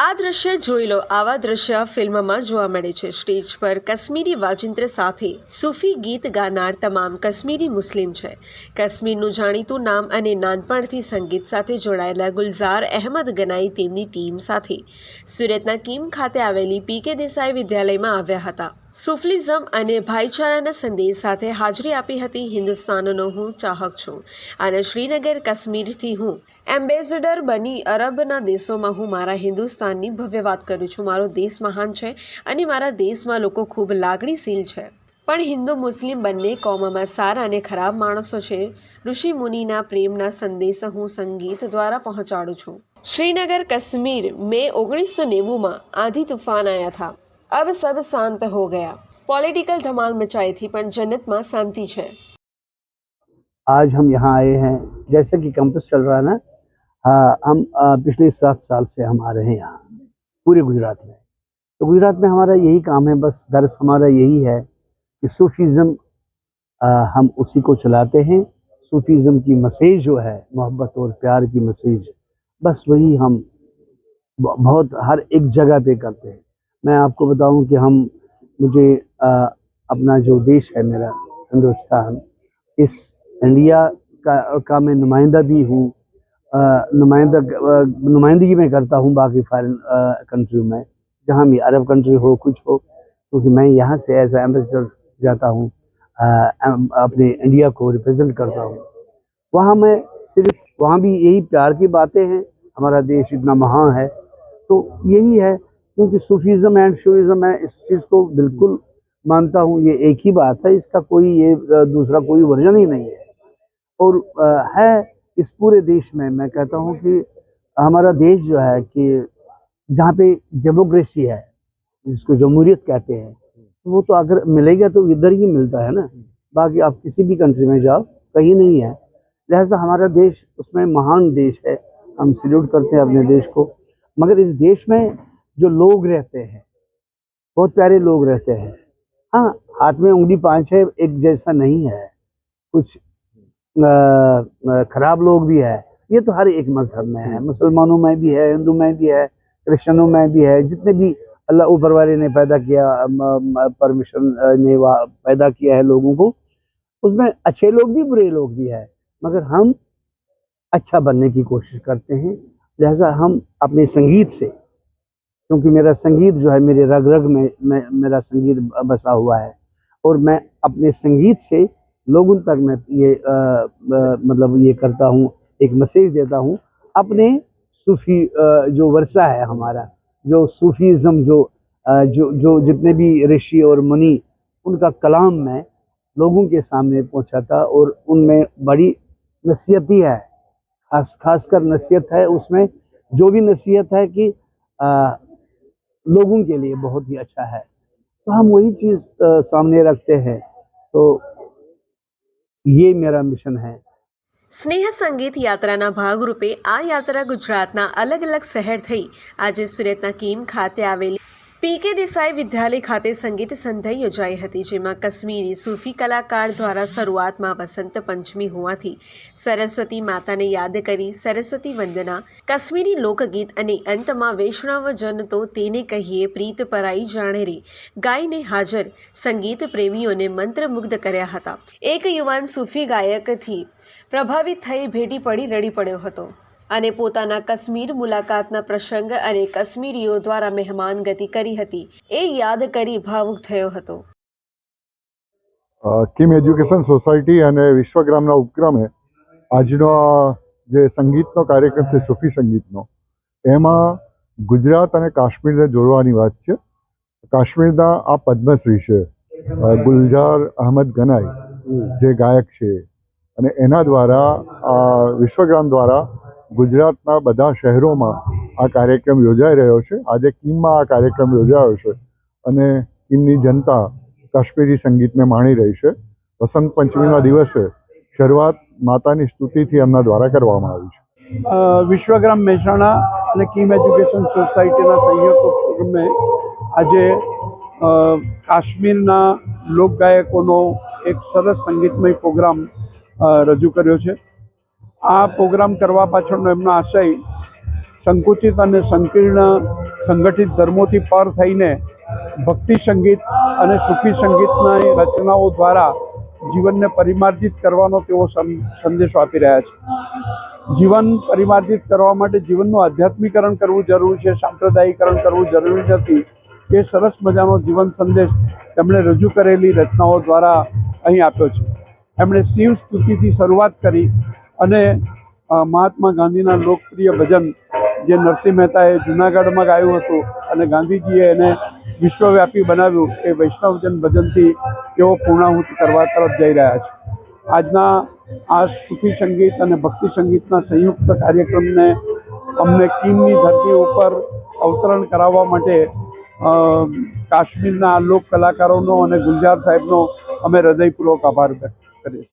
આ દ્રશ્ય જોઈ લો. આવા દ્રશ્ય ફિલ્મમાં જોવા મળે છે. સ્ટેજ પર કાશ્મીરી વાજિંત્ર સાથે સૂફી ગીત ગાનાર તમામ કાશ્મીરી મુસ્લિમ છે. કાશ્મીરનું જાણીતું નામ અને નાનપણથી સંગીત સાથે જોડાયેલા ગુલઝાર અહેમદ ગનાઈ તેમની ટીમ સાથે સુરતના કિમ ખાતે આવેલી પીકે દેસાઈ વિદ્યાલયમાં આવ્યા હતા. સુફલિઝમ અને ભાઈચારાના સંદેશ સાથે હાજરી આપી હતી હિન્દુસ્તાનનો હું ચાહક છું. અને શ્રીનગર કાશ્મીરથી હું એમ્બેસેડર બની અરબના દેશોમાં હું મારા હિન્દુસ્તાનની ભવ્ય વાત કરું છું. મારો દેશ મહાન છે અને મારા દેશમાં લોકો ખૂબ લાગણીશીલ છે. પણ હિન્દુ મુસ્લિમ બંને કોમમાં સારા અને ખરાબ માણસો છે. ઋષિ મુનિના પ્રેમના સંદેશ હું સંગીત દ્વારા પહોંચાડું છું. શ્રીનગર, કશ્મીર મે ઓગણીસો નેવુંમાં આંધી તુફાન આયા થા. અબ સબ શાંત હો ગયા. પોલિટિકલ ધમાલ मचाई थी पर जन्नत माँ शांति है आज हम यहाँ आए हैं जैसे कि कैंपस चल रहा हाँ हम पिछले सात साल से हम आ रहे हैं यहाँ पूरे गुजरात में। तो गुजरात में हमारा यही काम है बस दर्स हमारा यही है कि सूफीज़म हम उसी को चलाते हैं। सूफीज़म की मैसेज जो है मोहब्बत और प्यार की मैसेज बस वही हम बहुत हर एक जगह पे करते हैं। मैं आपको बताऊँ कि हम मुझे आ, अपना जो देश है मेरा हिंदुस्तान इस इंडिया का का मैं नुमाइंदा भी हूँ। नुमाइंदा नुमाइंदगी में करता हूँ बाकी फॉरेन कंट्री में। जहाँ भी अरब कंट्री हो, कुछ हो, क्योंकि मैं यहाँ से एज एम्बेसडर जाता हूँ अपने इंडिया को रिप्रेजेंट करता हूँ। वहाँ मैं सिर्फ़, वहाँ भी यही प्यार की बातें हैं, हमारा देश इतना महान है। तो यही है, क्योंकि सूफीज़म एंड शोइज़म मैं इस चीज़ को बिल्कुल मानता हूँ, ये एक ही बात है, इसका कोई ये दूसरा कोई वर्जन ही नहीं है। और है इस पूरे देश में मैं कहता हूँ कि हमारा देश जो है कि जहाँ पे डेमोक्रेसी है, जिसको जमहूरियत कहते हैं वो तो अगर मिलेगा तो इधर ही मिलता है ना। बाकी आप किसी भी कंट्री में जाओ, कहीं नहीं है। लिहाजा हमारा देश उसमें महान देश है, हम सल्यूट करते हैं अपने देश को। मगर इस देश में जो लोग रहते हैं, बहुत प्यारे लोग रहते हैं। हाँ हाथ में उंगली पाँच है, एक जैसा नहीं है। कुछ खराब लोग भी है। ये तो हर एक मज़हब में है। मुसलमानों में भी है, हिंदू में भी है क्रिश्चनों में भी है। जितने भी अल्लाह ऊपर वाले ने पैदा किया परमिशन ने पैदा किया है लोगों को, उसमें अच्छे लोग भी, बुरे लोग भी है। मगर हम अच्छा बनने की कोशिश करते हैं। लिहाजा हम अपने संगीत से, क्योंकि मेरा संगीत जो है, मेरे रग रग में, मेरा संगीत बसा हुआ है। और मैं अपने संगीत से लोगों तक मैं ये अ, अ, मतलब ये करता हूँ एक मैसेज देता हूँ अपने सूफी जो वर्षा है हमारा जो सूफीज़म जो जो जो जितने भी ऋषि और मुनि उनका कलाम मैं लोगों के सामने पहुँचाता और उनमें बड़ी नसीहत ही है खास खासकर नसीहत है उसमें जो भी नसीहत है कि अ, लोगों के लिए बहुत ही अच्छा है। तो हम वही चीज़ अ, सामने रखते हैं। तो ये મેરા મિશન હે સ્નેહ સંગીત યાત્રાના ભાગરૂપે આ યાત્રા ગુજરાતના અલગ અલગ શહેર થઈ આજે સુરતના કીમ ખાતે આવેલી પીકે દેસાઈ વિદ્યાલય ખાતે સંગીત સંધ્યા યોજાઈ હતી, જેમાં કશ્મીરી સૂફી કલાકાર દ્વારા શરૂઆતમાં વસંત પંચમી હોવાથી સરસ્વતી માતાને યાદ કરી સરસ્વતી વંદના, કશ્મીરી લોકગીત અને અંતમાં વૈષ્ણવજન તો તેને કહીએ પ્રીત પરાઈ જાણે રે ગાયને હાજર સંગીત પ્રેમીઓને મંત્રમુગ્ધ કર્યા હતા. એક યુવાન સૂફી ગાયકથી પ્રભાવિત થઈ ભેટી પડી રડી પડ્યો હતો. અને પોતાના કાશ્મીર મુલાકાતના પ્રસંગ અને કાશ્મીરીઓ દ્વારા મહેમાન ગતિ કરી હતી. એ યાદ કરી ભાવુક થયો હતો. કિમ એજ્યુકેશન સોસાયટી અને વિશ્વગ્રામના ઉપક્રમે આજનો જે સંગીતનો કાર્યક્રમ છે, સૂફી સંગીતનો, એમાં ગુજરાત અને કાશ્મીરને જોડવાની વાત છે. કાશ્મીરના આ પદ્મશ્રી છે ગુલઝાર અહમદ ગનાઈ જે ગાયક છે. અને એના દ્વારા વિશ્વગ્રામ દ્વારા ગુજરાતના બધા શહેરોમાં આ કાર્યક્રમ યોજાઈ રહ્યો છે. આજે કિમમાં આ કાર્યક્રમ યોજાયો છે અને કિમની જનતા કાશ્મીરી સંગીતને માણી રહી છે. વસંત પંચમીના દિવસે શરૂઆત માતાની સ્તુતિથી એમના દ્વારા કરવામાં આવી છે. વિશ્વગ્રામ મહેસાણા અને કિમ એજ્યુકેશન સોસાયટીના ઉપક્રમે આજે કાશ્મીરના લોકગાયકોનો એક સરસ સંગીતમય પ્રોગ્રામ રજૂ કર્યો છે. આ પ્રોગ્રામ કરવા પાછળનો એમનો આશય સંકુચિત અને સંકીર્ણ સંગઠિત ધર્મોથી પર થઈને ભક્તિ સંગીત અને સૂફી સંગીતની રચનાઓ દ્વારા જીવનને પરિમાર્જિત કરવાનો તેઓ સંદેશો આપી રહ્યા છે. જીવન પરિમાર્જિત કરવા માટે જીવનનું આધ્યાત્મિકરણ કરવું જરૂરી છે, સાંપ્રદાયિકરણ કરવું જરૂરી નથી. એ સરસ મજાનો જીવન સંદેશ તેમણે રજૂ કરેલી રચનાઓ દ્વારા અહીં આપ્યો છે. એમણે શિવ સ્તુતિથી શરૂઆત કરી અને મહાત્મા ગાંધીના લોકપ્રિય ભજન જે નરસિંહ મહેતાએ જૂનાગઢમાં ગાયું હતું અને ગાંધીજીએ એને વિશ્વવ્યાપી બનાવ્યું એ વૈષ્ણવજન ભજનથી તેઓ પૂર્ણાહુતિ કરવા તરફ જઈ રહ્યા છે. આજના આ સૂફી સંગીત અને ભક્તિ સંગીતના સંયુક્ત કાર્યક્રમને અમને કીમની ધરતી ઉપર અવતરણ કરાવવા માટે કાશ્મીરના લોક કલાકારોનો અને ગુલજાર સાહેબનો અમે હૃદયપૂર્વક આભાર વ્યક્ત કરીએ